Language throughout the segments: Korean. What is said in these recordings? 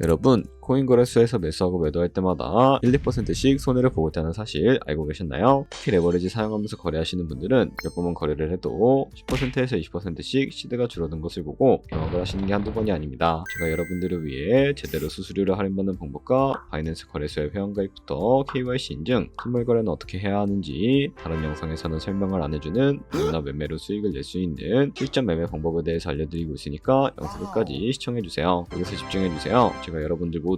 여러분, 코인 거래소에서 매수하고 매도할 때마다 1, 2%씩 손해를 보고 있다는 사실 알고 계셨나요? 특히 레버리지 사용하면서 거래하시는 분들은 몇 번만 거래를 해도 10%에서 20%씩 시드가 줄어든 것을 보고 경악을 하시는 게 한두 번이 아닙니다. 제가 여러분들을 위해 제대로 수수료를 할인받는 방법과 바이낸스 거래소의 회원가입부터 KYC 인증, 선물 거래는 어떻게 해야 하는지 다른 영상에서는 설명을 안 해주는 누구나 매매로 수익을 낼 수 있는 실전 매매 방법에 대해서 알려드리고 있으니까 영상 끝까지 시청해주세요. 여기서 집중해주세요. 제가 여러분들 모두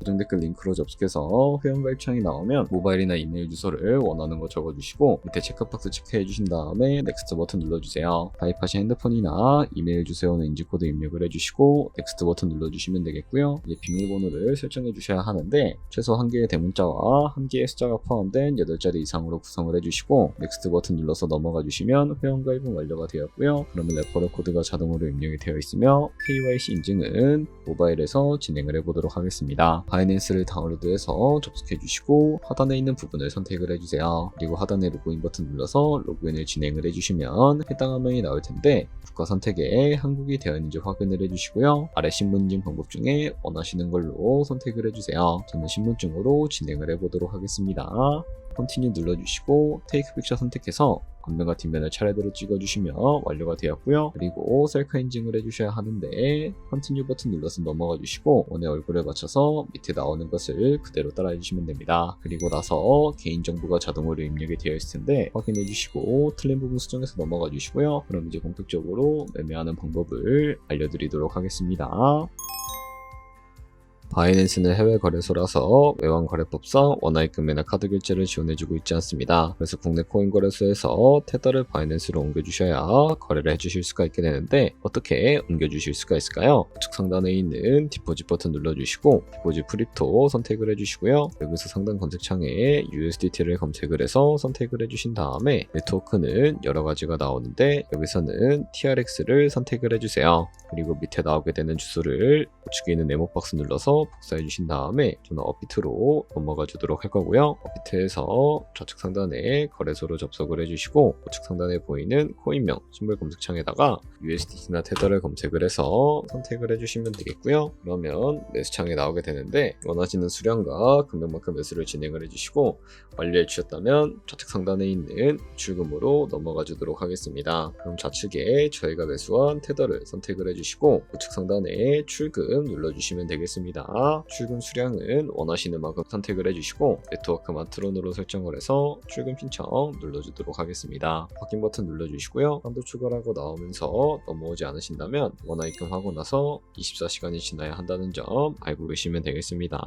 고정 댓글 링크로 접속해서 회원 가입 창이 나오면 모바일이나 이메일 주소를 원하는 거 적어주시고 밑에 체크박스 체크해 주신 다음에 넥스트 버튼 눌러주세요. 가입하신 핸드폰이나 이메일 주소에 오는 인증코드 입력을 해주시고 넥스트 버튼 눌러주시면 되겠고요. 이제 비밀번호를 설정해 주셔야 하는데 최소 한 개의 대문자와 한 개의 숫자가 포함된 8자리 이상으로 구성을 해주시고 넥스트 버튼 눌러서 넘어가 주시면 회원 가입은 완료가 되었고요. 그러면 레퍼럴 코드가 자동으로 입력이 되어 있으며 KYC 인증은 모바일에서 진행을 해보도록 하겠습니다. 바이낸스를 다운로드해서 접속해 주시고 하단에 있는 부분을 선택을 해주세요. 그리고 하단에 로그인 버튼 눌러서 로그인을 진행을 해주시면 해당 화면이 나올 텐데 국가 선택에 한국이 되어 있는지 확인을 해주시고요. 아래 신분증 방법 중에 원하시는 걸로 선택을 해주세요. 저는 신분증으로 진행을 해보도록 하겠습니다. 컨티뉴 눌러주시고 테이크 픽처 선택해서 앞면과 뒷면을 차례대로 찍어주시면 완료가 되었고요. 그리고 셀카 인증을 해주셔야 하는데 컨티뉴 버튼 눌러서 넘어가 주시고 원의 얼굴에 맞춰서 밑에 나오는 것을 그대로 따라 해 주시면 됩니다. 그리고 나서 개인정보가 자동으로 입력이 되어 있을 텐데 확인해 주시고 틀린 부분 수정해서 넘어가 주시고요. 그럼 이제 본격적으로 매매하는 방법을 알려드리도록 하겠습니다. 바이낸스는 해외 거래소라서 외환 거래법상 원화입금이나 카드 결제를 지원해주고 있지 않습니다. 그래서 국내 코인 거래소에서 테더를 바이낸스로 옮겨주셔야 거래를 해주실 수가 있게 되는데 어떻게 옮겨주실 수가 있을까요? 우측 상단에 있는 디포짓 버튼 눌러주시고 디포짓 프리토 선택을 해주시고요. 여기서 상단 검색창에 USDT를 검색을 해서 선택을 해주신 다음에 네트워크는 여러 가지가 나오는데 여기서는 TRX를 선택을 해주세요. 그리고 밑에 나오게 되는 주소를 우측에 있는 네모 박스 눌러서 복사해 주신 다음에 저는 업비트로 넘어가 주도록 할 거고요. 업비트에서 좌측 상단에 거래소로 접속을 해주시고 우측 상단에 보이는 코인명 신물 검색창에다가 USDT나 테더를 검색을 해서 선택을 해주시면 되겠고요. 그러면 매수창에 나오게 되는데 원하시는 수량과 금액만큼 매수를 진행을 해주시고 완료해 주셨다면 좌측 상단에 있는 출금으로 넘어가 주도록 하겠습니다. 그럼 좌측에 저희가 매수한 테더를 선택을 해주시고 우측 상단에 출금 눌러주시면 되겠습니다. 출금 수량은 원하시는 만큼 선택을 해주시고 네트워크 마트론으로 설정을 해서 출금 신청 눌러주도록 하겠습니다. 확인 버튼 눌러주시고요. 한도 추가라고 나오면서 넘어오지 않으신다면 원화 입금하고 나서 24시간이 지나야 한다는 점 알고 계시면 되겠습니다.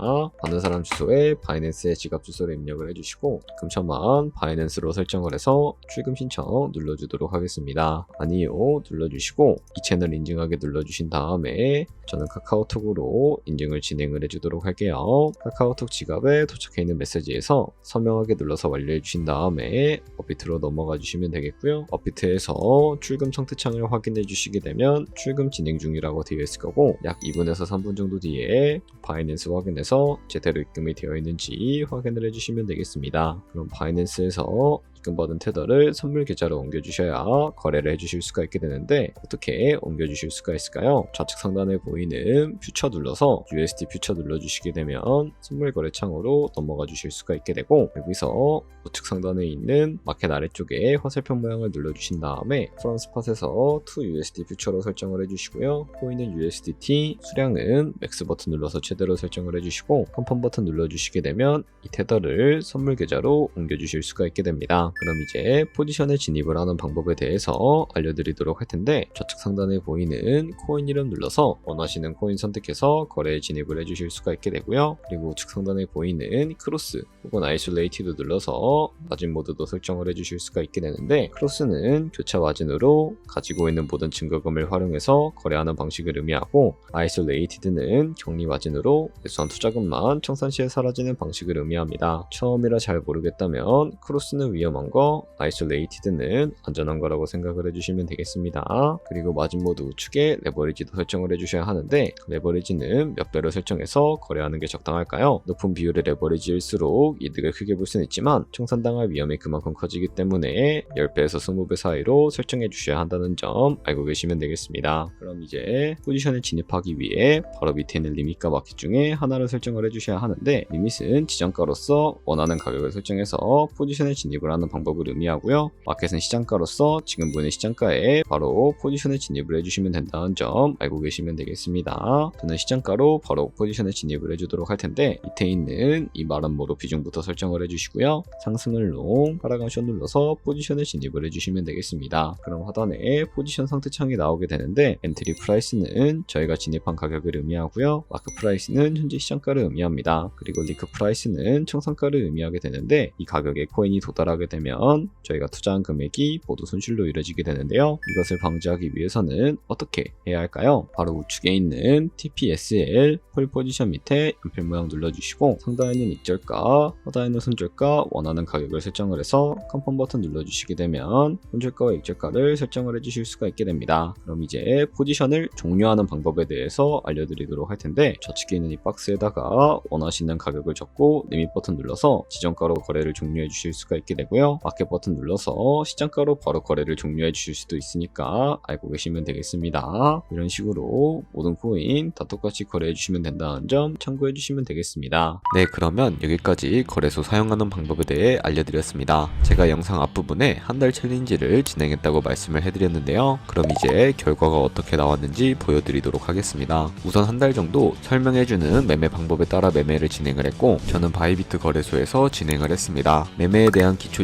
받는 사람 주소에 바이낸스의 지갑 주소를 입력을 해주시고 금천만 바이낸스로 설정을 해서 출금 신청 눌러주도록 하겠습니다. 아니요 눌러주시고 이 채널 인증하게 눌러주신 다음에 저는 카카오톡으로 인증을 진 행을 해주도록 할게요. 카카오톡 지갑에 도착해 있는 메시지에서 서명하게 눌러서 완료해 주신 다음에 업비트로 넘어가 주시면 되겠고요. 업비트에서 출금 청태창을 확인해 주시게 되면 출금 진행 중이라고 되어 있을 거고 약 2분에서 3분 정도 뒤에 바이낸스 확인해서 제대로 입금이 되어 있는지 확인을 해주시면 되겠습니다. 그럼 바이낸스에서 입금 받은 테더를 선물 계좌로 옮겨주셔야 거래를 해주실 수가 있게 되는데 어떻게 옮겨주실 수가 있을까요? 좌측 상단에 보이는 퓨처 눌러서 USD 퓨처 눌러주시게 되면 선물 거래 창으로 넘어가 주실 수가 있게 되고 여기서 우측 상단에 있는 마켓 아래쪽에 화살표 모양을 눌러주신 다음에 프랑스 팟에서 to USD 퓨처로 설정을 해주시고요. 보이는 USDT 수량은 맥스 버튼 눌러서 최대로 설정을 해주시고 컨펌 버튼 눌러주시게 되면 이 테더를 선물 계좌로 옮겨주실 수가 있게 됩니다. 그럼 이제 포지션에 진입을 하는 방법에 대해서 알려드리도록 할 텐데 좌측 상단에 보이는 코인 이름 눌러서 원하시는 코인 선택해서 거래에 진입을 해주실 수가 있게 되고요. 그리고 우측 상단에 보이는 크로스 혹은 아이솔레이티드 눌러서 마진 모드도 설정을 해주실 수가 있게 되는데 크로스는 교차 마진으로 가지고 있는 모든 증거금을 활용해서 거래하는 방식을 의미하고 아이솔레이티드는 격리 마진으로 매수한 투자금만 청산 시에 사라지는 방식을 의미합니다. 처음이라 잘 모르겠다면 크로스는 위험한 거, 아이솔레이티드는 안전한 거라고 생각을 해주시면 되겠습니다. 그리고 마진 모드 우측에 레버리지도 설정을 해주셔야 하는데 레버리지는 몇 배로 설정해서 거래하는 게 적당할까요? 높은 비율의 레버리지일수록 이득을 크게 볼 수는 있지만 청산당할 위험이 그만큼 커지기 때문에 10배에서 20배 사이로 설정해 주셔야 한다는 점 알고 계시면 되겠습니다. 그럼 이제 포지션에 진입하기 위해 바로 밑에 있는 리밋과 마켓 중에 하나를 설정을 해주셔야 하는데 리밋은 지정가로서 원하는 가격을 설정해서 포지션에 진입을 하는 방법을 의미하고요. 마켓은 시장가로서 지금 보이는 시장가에 바로 포지션에 진입을 해주시면 된다는 점 알고 계시면 되겠습니다. 저는 시장가로 바로 포지션에 진입을 해주도록 할 텐데 밑에 있는 이 마란모로 비중부터 설정을 해주시고요. 상승을 롱, 숏 눌러서 포지션에 진입을 해주시면 되겠습니다. 그럼 하단에 포지션 상태 창이 나오게 되는데 엔트리 프라이스는 저희가 진입한 가격을 의미하고요. 마크 프라이스는 현재 시장가를 의미합니다. 그리고 리크 프라이스는 청산가를 의미하게 되는데 이 가격에 코인이 도달하게 되면 저희가 투자한 금액이 모두 손실로 이루어지게 되는데요. 이것을 방지하기 위해서는 어떻게 해야 할까요? 바로 우측에 있는 TPSL 홀 포지션 밑에 연필 모양 눌러주시고 상단에 있는 익절가, 하단에 있는 손절가 원하는 가격을 설정을 해서 컨펌 버튼 눌러주시게 되면 손절가와 익절가를 설정을 해주실 수가 있게 됩니다. 그럼 이제 포지션을 종료하는 방법에 대해서 알려드리도록 할 텐데 좌측에 있는 이 박스에다가 원하시는 가격을 적고 리밋 버튼 눌러서 지정가로 거래를 종료해 주실 수가 있게 되고요. 마켓 버튼 눌러서 시장가로 바로 거래를 종료해 주실 수도 있으니까 알고 계시면 되겠습니다. 이런 식으로 모든 코인 다 똑같이 거래해 주시면 된다는 점 참고해 주시면 되겠습니다. 네, 그러면 여기까지 거래소 사용하는 방법에 대해 알려드렸습니다. 제가 영상 앞부분에 한 달 챌린지를 진행했다고 말씀을 해드렸는데요. 그럼 이제 결과가 어떻게 나왔는지 보여드리도록 하겠습니다. 우선 한 달 정도 설명해주는 매매 방법에 따라 매매를 진행을 했고 저는 바이비트 거래소에서 진행을 했습니다. 매매에 대한 기초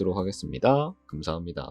도록 하겠습니다. 감사합니다.